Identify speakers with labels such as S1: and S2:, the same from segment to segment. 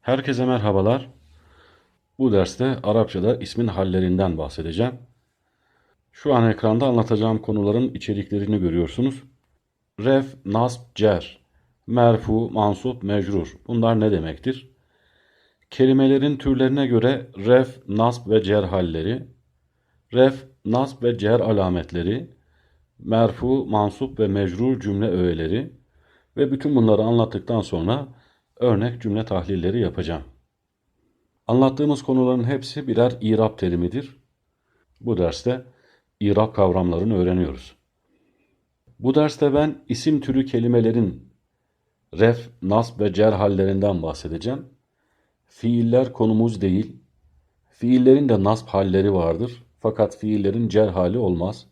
S1: Herkese merhabalar. Bu derste Arapçada ismin hallerinden bahsedeceğim. Şu an ekranda anlatacağım konuların içeriklerini görüyorsunuz. Ref, nasb, cer, merfu, mansup, mecrur. Bunlar ne demektir? Kelimelerin türlerine göre ref, nasb ve cer halleri, ref, nasb ve cer alametleri, merfu, mansup ve mecrur cümle öğeleri ve bütün bunları anlattıktan sonra örnek cümle tahlilleri yapacağım. Anlattığımız konuların hepsi birer irap terimidir. Bu derste irap kavramlarını öğreniyoruz. Bu derste ben isim türü kelimelerin ref, nasb ve cer hallerinden bahsedeceğim. Fiiller konumuz değil. Fiillerin de nasb halleri vardır. Fakat fiillerin cer hali olmaz.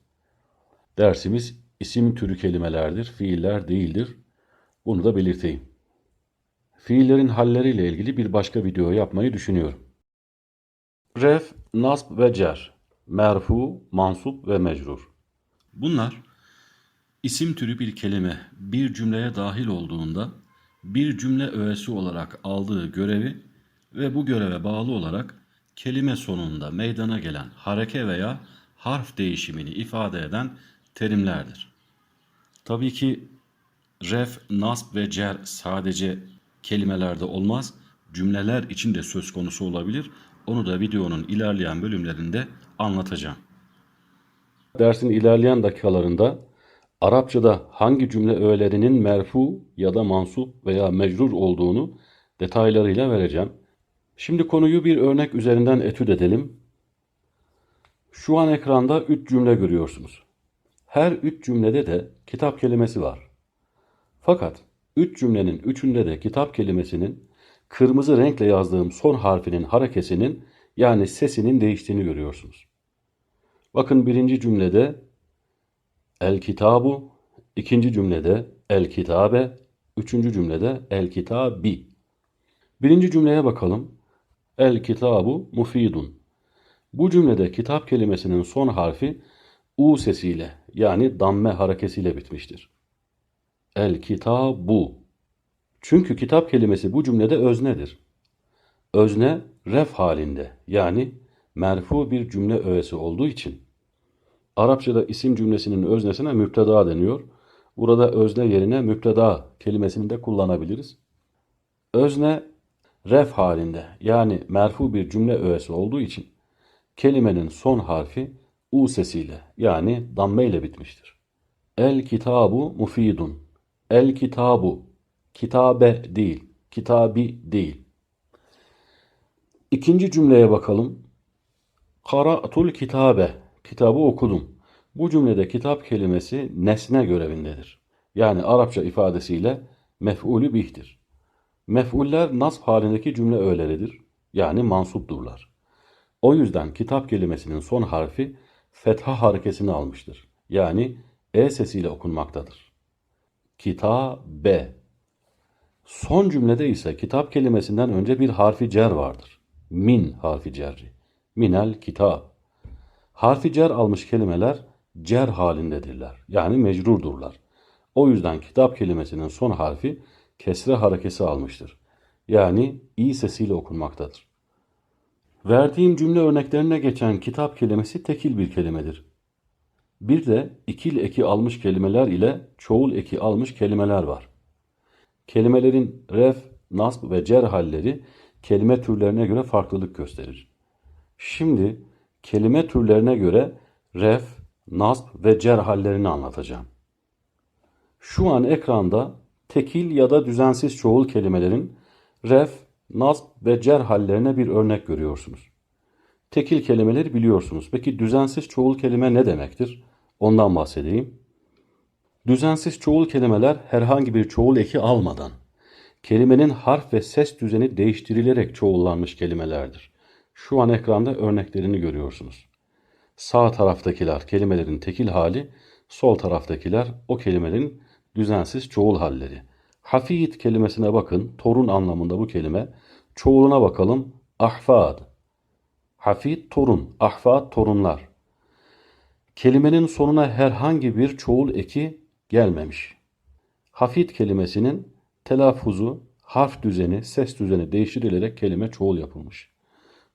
S1: Dersimiz isim türü kelimelerdir, fiiller değildir. Bunu da belirteyim. Fiillerin halleriyle ilgili bir başka video yapmayı düşünüyorum. Ref, nasb ve cer, merfu, mansup ve mecrur. Bunlar isim türü bir kelime bir cümleye dahil olduğunda bir cümle öğesi olarak aldığı görevi ve bu göreve bağlı olarak kelime sonunda meydana gelen hareke veya harf değişimini ifade eden terimlerdir. Tabii ki ref, nasb ve cer sadece kelimelerde olmaz, cümleler için de söz konusu olabilir. Onu da videonun ilerleyen bölümlerinde anlatacağım. Dersin ilerleyen dakikalarında Arapçada hangi cümle öğelerinin merfu ya da mansup veya mecrur olduğunu detaylarıyla vereceğim. Şimdi konuyu bir örnek üzerinden etüt edelim. Şu an ekranda 3 cümle görüyorsunuz. Her 3 cümlede de kitap kelimesi var. Fakat 3 cümlenin üçünde de kitap kelimesinin kırmızı renkle yazdığım son harfinin harekesinin yani sesinin değiştiğini görüyorsunuz. Bakın birinci cümlede el kitabu, ikinci cümlede el kitabe, üçüncü cümlede el kitabi. Birinci cümleye bakalım. El kitabu mufidun. Bu cümlede kitap kelimesinin son harfi u sesiyle yani damme harekesiyle bitmiştir. El kitabu. Çünkü kitap kelimesi bu cümlede öznedir. Özne ref halinde yani merfu bir cümle öğesi olduğu için Arapçada isim cümlesinin öznesine müpteda deniyor. Burada özne yerine müpteda kelimesini de kullanabiliriz. Özne ref halinde yani merfu bir cümle öğesi olduğu için kelimenin son harfi u sesiyle yani damme ile bitmiştir. El kitabu mufidun. El kitabu. Kitabe değil. Kitabi değil. İkinci cümleye bakalım. Kara'tul kitabe. Kitabı okudum. Bu cümlede kitap kelimesi nesne görevindedir. Yani Arapça ifadesiyle mef'ulü bihtir. Mef'uller nasb halindeki cümle öğeleridir. Yani mansupdurlar. O yüzden kitap kelimesinin son harfi fetha harekesini almıştır. Yani e sesiyle okunmaktadır. Kitabe. Son cümlede ise kitap kelimesinden önce bir harfi cer vardır. Min harfi cerri. Minel kitap. Harfi cer almış kelimeler cer halindedirler. Yani mecrurdurlar. O yüzden kitap kelimesinin son harfi kesre harekesi almıştır. Yani i sesiyle okunmaktadır. Verdiğim cümle örneklerine geçen kitap kelimesi tekil bir kelimedir. Bir de ikil eki almış kelimeler ile çoğul eki almış kelimeler var. Kelimelerin ref, nasb ve cer halleri kelime türlerine göre farklılık gösterir. Şimdi kelime türlerine göre ref, nasb ve cer hallerini anlatacağım. Şu an ekranda tekil ya da düzensiz çoğul kelimelerin ref, nasb ve cer hallerine bir örnek görüyorsunuz. Tekil kelimeleri biliyorsunuz. Peki düzensiz çoğul kelime ne demektir? Ondan bahsedeyim. Düzensiz çoğul kelimeler herhangi bir çoğul eki almadan kelimenin harf ve ses düzeni değiştirilerek çoğullanmış kelimelerdir. Şu an ekranda örneklerini görüyorsunuz. Sağ taraftakiler kelimelerin tekil hali, sol taraftakiler o kelimelerin düzensiz çoğul halleri. Hafid kelimesine bakın, torun anlamında bu kelime. Çoğuluna bakalım, ahfad. Hafid torun, ahfad torunlar. Kelimenin sonuna herhangi bir çoğul eki gelmemiş. Hafid kelimesinin telaffuzu, harf düzeni, ses düzeni değiştirilerek kelime çoğul yapılmış.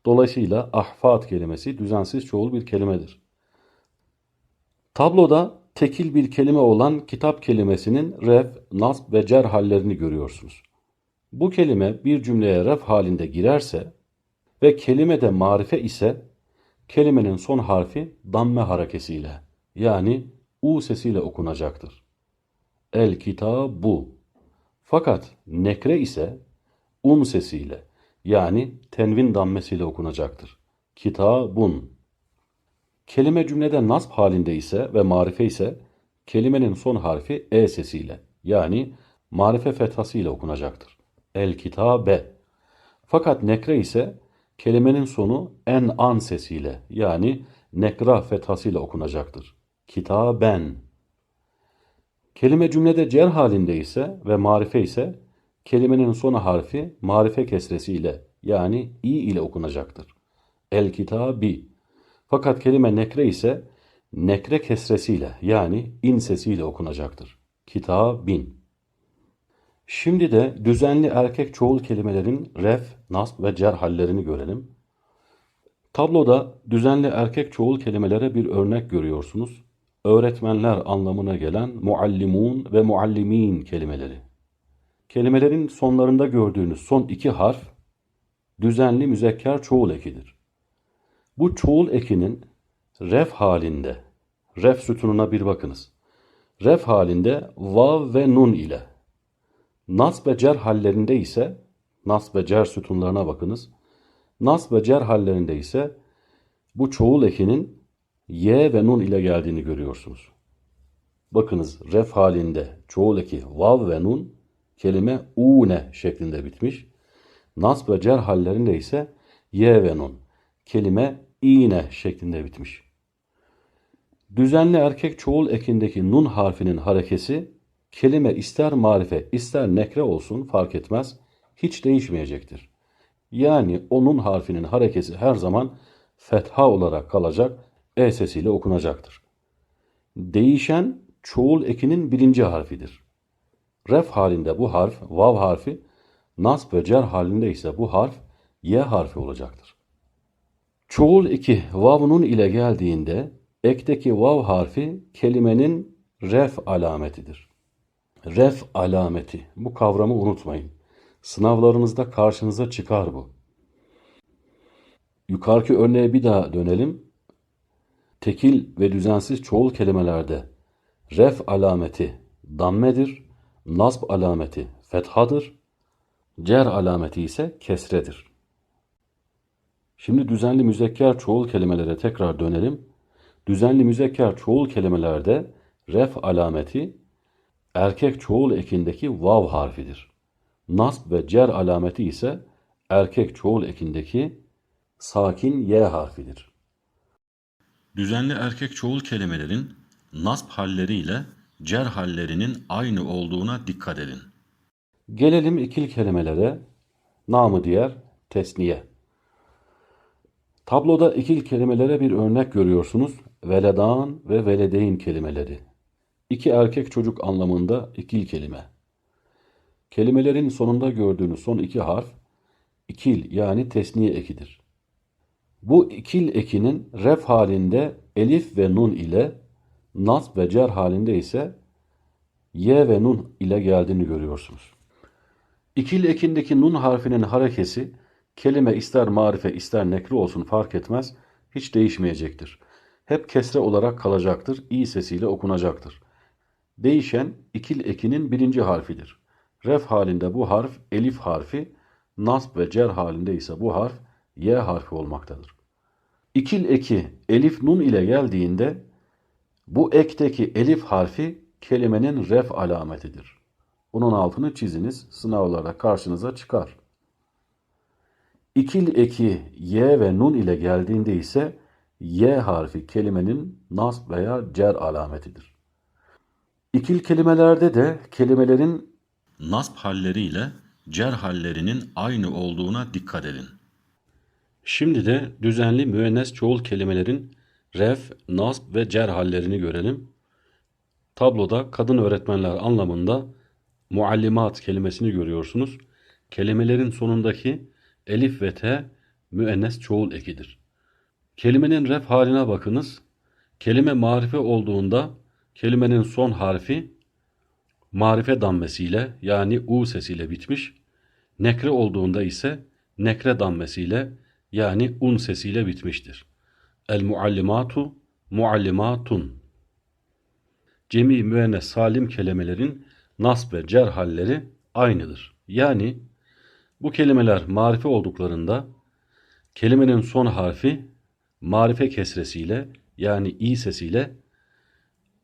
S1: Dolayısıyla ahfat kelimesi düzensiz çoğul bir kelimedir. Tabloda tekil bir kelime olan kitap kelimesinin ref, nasb ve cer hallerini görüyorsunuz. Bu kelime bir cümleye ref halinde girerse ve kelimede marife ise kelimenin son harfi damme harekesiyle yani u sesiyle okunacaktır. El kitabu. Fakat nekre ise un sesiyle yani tenvin dammesiyle okunacaktır. Kitabun. Kelime cümlede nasb halinde ise ve marife ise kelimenin son harfi e sesiyle yani marife fethası ile okunacaktır. El kitabe. Fakat nekre ise kelimenin sonu en an sesiyle yani nekra fethası ile okunacaktır. Kitaben. Kelime cümlede cer halinde ise ve marife ise kelimenin son harfi marife kesresiyle yani i ile okunacaktır. El kitabi. Fakat kelime nekre ise nekre kesresiyle yani in sesiyle okunacaktır. Kitabin. Şimdi de düzenli erkek çoğul kelimelerin ref, nasb ve cer hallerini görelim. Tabloda düzenli erkek çoğul kelimelere bir örnek görüyorsunuz. Öğretmenler anlamına gelen muallimun ve muallimin kelimeleri. Kelimelerin sonlarında gördüğünüz son iki harf düzenli müzekker çoğul ekidir. Bu çoğul ekinin ref halinde, ref sütununa bir bakınız. Ref halinde vav ve nun ile, nasb ve cer hallerinde ise, nasb ve cer sütunlarına bakınız. Nasb ve cer hallerinde ise bu çoğul ekinin y ve nun ile geldiğini görüyorsunuz. Bakınız ref halinde çoğul eki vav ve nun kelime une şeklinde bitmiş. Nasb ve cer hallerinde ise y ve nun kelime iğne şeklinde bitmiş. Düzenli erkek çoğul ekindeki nun harfinin harekesi kelime ister marife ister nekre olsun fark etmez hiç değişmeyecektir. Yani o nun harfinin harekesi her zaman fetha olarak kalacak e sesiyle okunacaktır. Değişen çoğul ekinin birinci harfidir. Ref halinde bu harf vav harfi, nasb ve cer halinde ise bu harf y harfi olacaktır. Çoğul eki vav'nun ile geldiğinde ekteki vav harfi kelimenin ref alametidir. Ref alameti. Bu kavramı unutmayın. Sınavlarınızda karşınıza çıkar bu. Yukarıki örneğe bir daha dönelim. Tekil ve düzensiz çoğul kelimelerde ref alameti dammedir, nasb alameti fethadır, cer alameti ise kesredir. Şimdi düzenli müzekker çoğul kelimelere tekrar dönelim. Düzenli müzekker çoğul kelimelerde ref alameti erkek çoğul ekindeki vav harfidir. Nasb ve cer alameti ise erkek çoğul ekindeki sakin y harfidir. Düzenli erkek çoğul kelimelerin nasb halleriyle cer hallerinin aynı olduğuna dikkat edin. Gelelim ikil kelimelere, namı diğer tesniye. Tabloda ikil kelimelere bir örnek görüyorsunuz. Veledan ve veledeyn kelimeleri. İki erkek çocuk anlamında ikil kelime. Kelimelerin sonunda gördüğünüz son iki harf ikil yani tesniye ekidir. Bu ikil ekinin ref halinde elif ve nun ile nasb ve cer halinde ise y ve nun ile geldiğini görüyorsunuz. İkil ekindeki nun harfinin harekesi kelime ister marife ister nekre olsun fark etmez hiç değişmeyecektir. Hep kesre olarak kalacaktır, i sesiyle okunacaktır. Değişen ikil ekinin birinci harfidir. Ref halinde bu harf elif harfi, nasb ve cer halinde ise bu harf y harfi olmaktadır. İkil eki elif nun ile geldiğinde bu ekteki elif harfi kelimenin ref alametidir. Bunun altını çiziniz, sınavlarda karşınıza çıkar. İkil eki y ve nun ile geldiğinde ise y harfi kelimenin nasb veya cer alametidir. İkil kelimelerde de kelimelerin nasb halleriyle cer hallerinin aynı olduğuna dikkat edin. Şimdi de düzenli müennes çoğul kelimelerin ref, nasb ve cer hallerini görelim. Tabloda kadın öğretmenler anlamında muallimat kelimesini görüyorsunuz. kelimelerin sonundaki elif ve t müennes çoğul ekidir. Kelimenin ref haline bakınız. Kelime marife olduğunda kelimenin son harfi marife dammesiyle yani u sesiyle bitmiş. Nekre olduğunda ise nekre dammesiyle yani un sesiyle bitmiştir. El muallimatu muallimatun. Cemi müennes salim kelimelerin nasb ve cer halleri aynıdır. Yani bu kelimeler marife olduklarında kelimenin son harfi marife kesresiyle yani i sesiyle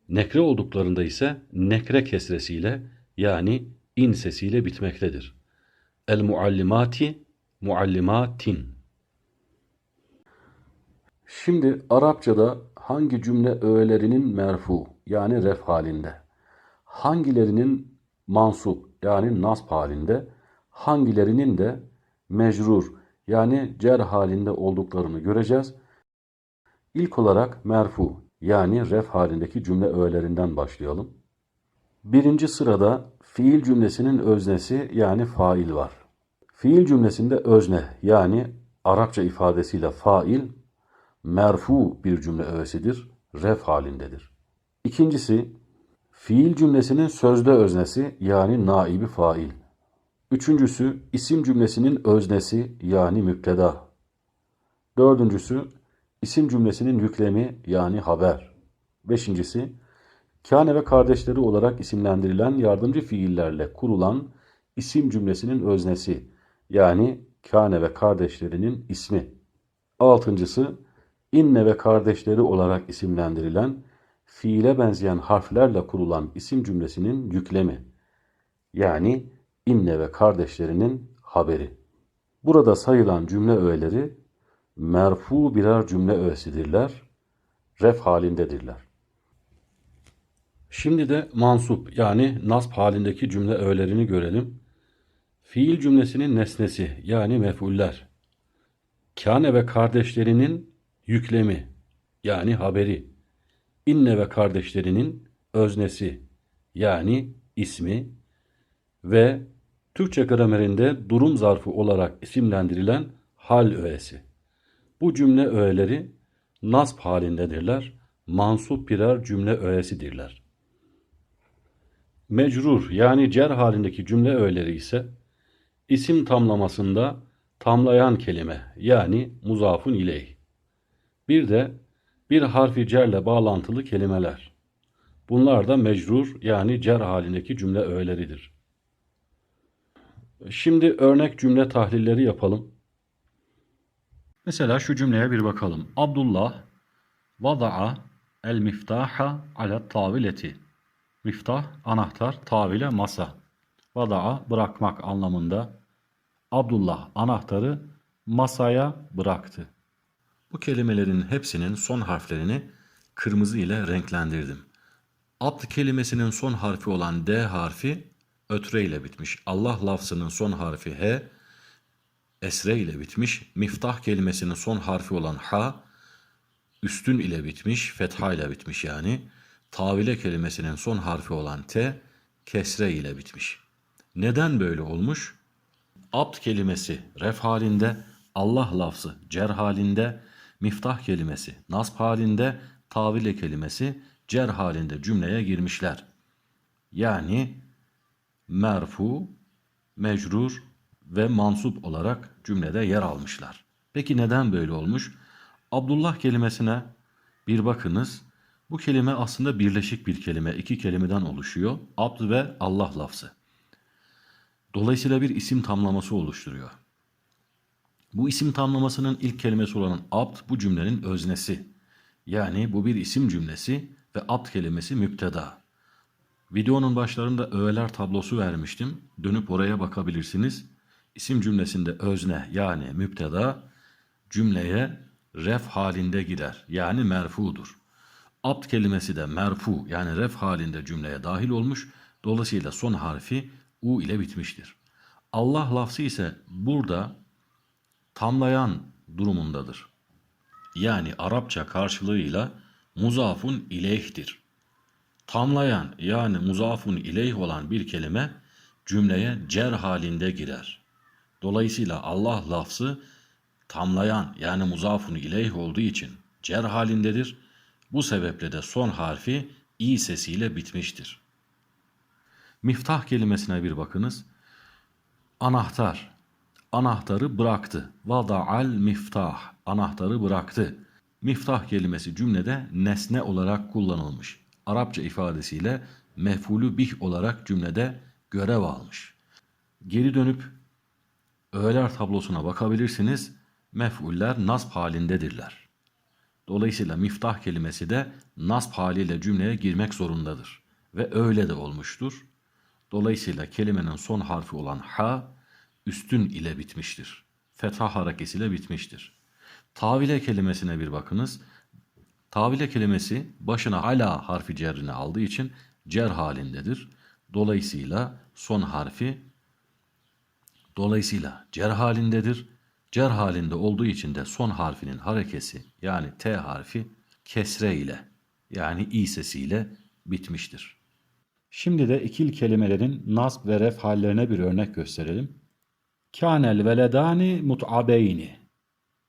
S1: nekre olduklarında ise nekre kesresiyle yani in sesiyle bitmektedir. El muallimati muallimatin. Şimdi Arapçada hangi cümle öğelerinin merfu yani ref halinde, hangilerinin mansup yani nasb halinde, hangilerinin de mecrur yani cer halinde olduklarını göreceğiz. İlk olarak merfu yani ref halindeki cümle öğelerinden başlayalım. Birinci sırada fiil cümlesinin öznesi yani fail var. Fiil cümlesinde özne yani Arapça ifadesiyle fail merfu bir cümle öğesidir, ref halindedir. İkincisi fiil cümlesinin sözde öznesi yani naibi fail. Üçüncüsü isim cümlesinin öznesi yani müpteda. Dördüncüsü isim cümlesinin yüklemi yani haber. Beşincisi kâne ve kardeşleri olarak isimlendirilen yardımcı fiillerle kurulan isim cümlesinin öznesi yani kâne ve kardeşlerinin ismi. Altıncısı inne ve kardeşleri olarak isimlendirilen fiile benzeyen harflerle kurulan isim cümlesinin yüklemi yani inne ve kardeşlerinin haberi. Burada sayılan cümle öğeleri merfu birer cümle öğesidirler, ref halindedirler. Şimdi de mansup yani nasb halindeki cümle öğelerini görelim. Fiil cümlesinin nesnesi yani mef'uller. Kâne ve kardeşlerinin yüklemi yani haberi. İnne ve kardeşlerinin öznesi yani ismi ve Türkçe gramerinde durum zarfı olarak isimlendirilen hal öğesi. Bu cümle öğeleri nasb halindedirler, mansup birer cümle öğesidirler. Mecrur yani cer halindeki cümle öğeleri ise isim tamlamasında tamlayan kelime yani muzafun ileyh. Bir de bir harfi cerle bağlantılı kelimeler. Bunlar da mecrur yani cer halindeki cümle öğeleridir. Şimdi örnek cümle tahlilleri yapalım. Mesela şu cümleye bir bakalım. Abdullah vada'a el miftaha ala tavileti. Miftah anahtar, tavile masa. Vada'a bırakmak anlamında. Abdullah anahtarı masaya bıraktı. Bu kelimelerin hepsinin son harflerini kırmızı ile renklendirdim. Abd kelimesinin son harfi olan D harfi ötre ile bitmiş. Allah lafzının son harfi H, esre ile bitmiş. Miftah kelimesinin son harfi olan ha, üstün ile bitmiş, fetha ile bitmiş yani. Tavile kelimesinin son harfi olan t, kesre ile bitmiş. Neden böyle olmuş? Abd kelimesi ref halinde, Allah lafzı cer halinde, miftah kelimesi nasb halinde, tavile kelimesi cer halinde cümleye girmişler. Yani merfu, mecrur ve mansup olarak cümlede yer almışlar. Peki neden böyle olmuş? Abdullah kelimesine bir bakınız. Bu kelime aslında birleşik bir kelime. iki kelimeden oluşuyor. Abd ve Allah lafzı. Dolayısıyla bir isim tamlaması oluşturuyor. Bu isim tamlamasının ilk kelimesi olan abd bu cümlenin öznesi. Yani bu bir isim cümlesi ve abd kelimesi müpteda. Videonun başlarında öğeler tablosu vermiştim. Dönüp oraya bakabilirsiniz. İsim cümlesinde özne yani müpteda cümleye ref halinde gider. Yani merfudur. Abd kelimesi de merfu yani ref halinde cümleye dahil olmuş. Dolayısıyla son harfi u ile bitmiştir. Allah lafzı ise burada tamlayan durumundadır. Yani Arapça karşılığıyla muzafun ileyhtir. Tamlayan yani muzafun ileyh olan bir kelime cümleye cer halinde girer. Dolayısıyla Allah lafzı tamlayan yani muzafun ileyh olduğu için cer halindedir. Bu sebeple de son harfi i sesiyle bitmiştir. Miftah kelimesine bir bakınız. Anahtar. Anahtarı bıraktı. Vada'al miftah. Anahtarı bıraktı. Miftah kelimesi cümlede nesne olarak kullanılmış. Arapça ifadesiyle mef'ulü bih olarak cümlede görev almış. Geri dönüp öğeler tablosuna bakabilirsiniz. Mef'uller nasb halindedirler. Dolayısıyla miftah kelimesi de nasb haliyle cümleye girmek zorundadır. Ve öyle de olmuştur. Dolayısıyla kelimenin son harfi olan ha üstün ile bitmiştir. Fetha harekesiyle bitmiştir. Tavile kelimesine bir bakınız. Tavile kelimesi başına ala harfi cerrini aldığı için cer halindedir. Dolayısıyla son harfi dolayısıyla cer halindedir. Cer halinde olduğu için de son harfinin harekesi yani T harfi kesre ile yani i sesiyle bitmiştir. Şimdi de ikil kelimelerin nasb ve ref hallerine bir örnek gösterelim. Kânel veledani mut'abeyni.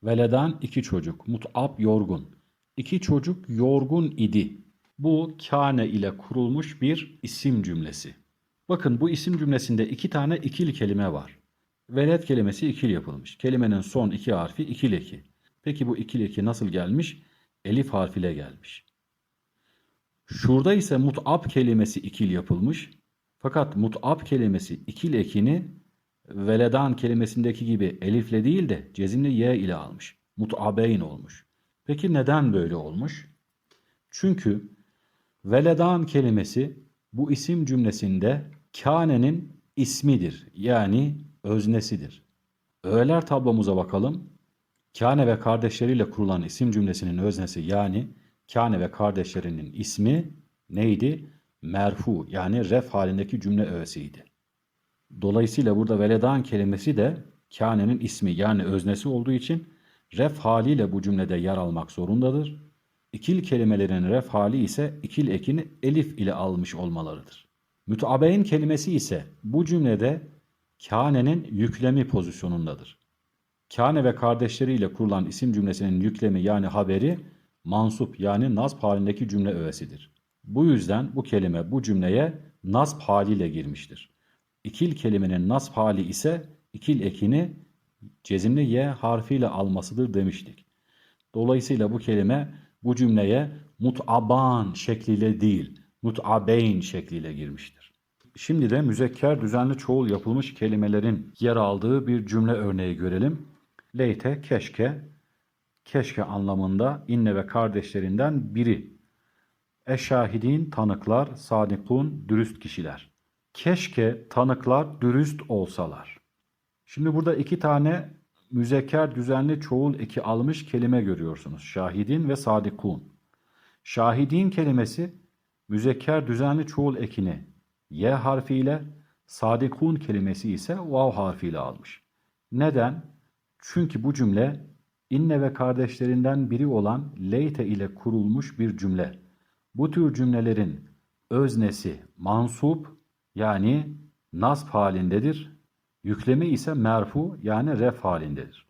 S1: Veledan iki çocuk, mut'ab yorgun. İki çocuk yorgun idi. Bu kâne ile kurulmuş bir isim cümlesi. Bakın bu isim cümlesinde iki tane ikil kelime var. Veled kelimesi ikil yapılmış. Kelimenin son iki harfi ikil eki. Peki bu ikil eki nasıl gelmiş? Elif harfiyle gelmiş. Şurada ise mut'ab kelimesi ikil yapılmış. Fakat mut'ab kelimesi ikil ekini veledan kelimesindeki gibi elifle değil de cezimli y ile almış. Mut'abeyn olmuş. Peki neden böyle olmuş? Çünkü veledan kelimesi bu isim cümlesinde kânenin ismidir. Yani öznesidir. Öğeler tablomuza bakalım. Kâne ve kardeşleriyle kurulan isim cümlesinin öznesi yani Kâne ve kardeşlerinin ismi neydi? Merfu yani ref halindeki cümle öğesiydi. Dolayısıyla burada veledan kelimesi de Kâne'nin ismi yani öznesi olduğu için ref haliyle bu cümlede yer almak zorundadır. İkil kelimelerin ref hali ise ikil ekini elif ile almış olmalarıdır. Müteabeyn kelimesi ise bu cümlede Kâne'nin yüklemi pozisyonundadır. Kâne ve kardeşleriyle kurulan isim cümlesinin yüklemi yani haberi mansup yani nasb halindeki cümle öğesidir. Bu yüzden bu kelime bu cümleye nasb haliyle girmiştir. İkil kelimenin nasb hali ise ikil ekini cezimli y harfiyle almasıdır demiştik. Dolayısıyla bu kelime bu cümleye mut'aban şekliyle değil, mut'abeyn şekliyle girmiştir. Şimdi de müzekker düzenli çoğul yapılmış kelimelerin yer aldığı bir cümle örneği görelim. Leyte, keşke, keşke anlamında inne ve kardeşlerinden biri. Eşahidin tanıklar, sadikun, dürüst kişiler. Keşke tanıklar dürüst olsalar. Şimdi burada iki tane müzekker düzenli çoğul eki almış kelime görüyorsunuz. Şahidin ve sadikun. Şahidin kelimesi müzekker düzenli çoğul ekini y harfiyle, sadikun kelimesi ise vav harfiyle almış. Neden? Çünkü bu cümle inne ve kardeşlerinden biri olan leyte ile kurulmuş bir cümle. Bu tür cümlelerin öznesi mansup yani nasb halindedir. Yüklemi ise merfu yani ref halindedir.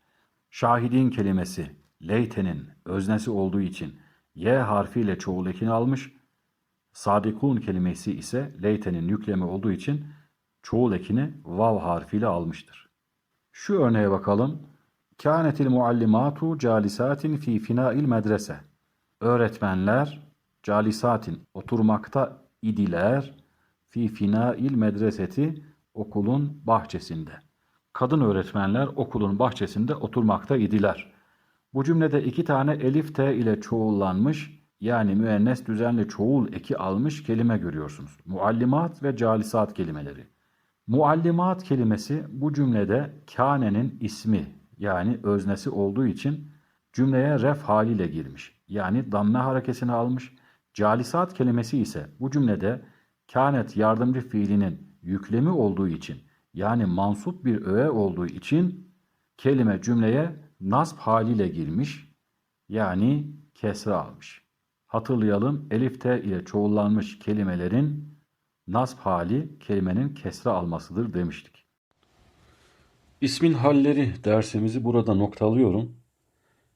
S1: Şahidin kelimesi leytenin öznesi olduğu için y harfiyle çoğul ekini almış. Sadikun kelimesi ise leytenin yüklemi olduğu için çoğul ekini vav harfiyle almıştır. Şu örneğe bakalım. Kânetil muallimatu calisatin fi finâil medrese. Öğretmenler calisatin oturmakta idiler fi finâil medreseti okulun bahçesinde. Kadın öğretmenler okulun bahçesinde oturmakta idiler. Bu cümlede iki tane elif t ile çoğullanmış yani müennes düzenli çoğul eki almış kelime görüyorsunuz. Muallimat ve calisat kelimeleri. Muallimat kelimesi bu cümlede kânenin ismi yani öznesi olduğu için cümleye ref haliyle girmiş. Yani damme harekesini almış. Calisat kelimesi ise bu cümlede kânet yardımcı fiilinin yüklemi olduğu için yani mansup bir öğe olduğu için kelime cümleye nasb haliyle girmiş yani kesre almış. Hatırlayalım elif t ile çoğullanmış kelimelerin nasb hali kelimenin kesre almasıdır demiştik. İsmin halleri dersimizi burada noktalıyorum.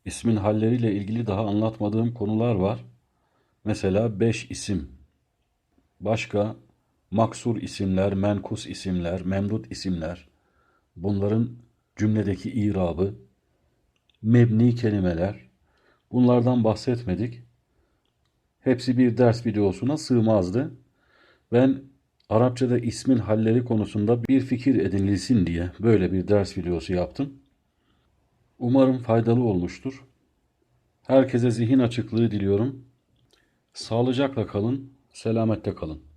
S1: İsmin halleriyle ilgili daha anlatmadığım konular var. Mesela beş isim. Başka maksur isimler, menkus isimler, memdut isimler. Bunların cümledeki irabı, mebni kelimeler. Bunlardan bahsetmedik. Hepsi bir ders videosuna sığmazdı. Ben Arapçada ismin halleri konusunda bir fikir edinilsin diye böyle bir ders videosu yaptım. Umarım faydalı olmuştur. Herkese zihin açıklığı diliyorum. Sağlıcakla kalın, selamette kalın.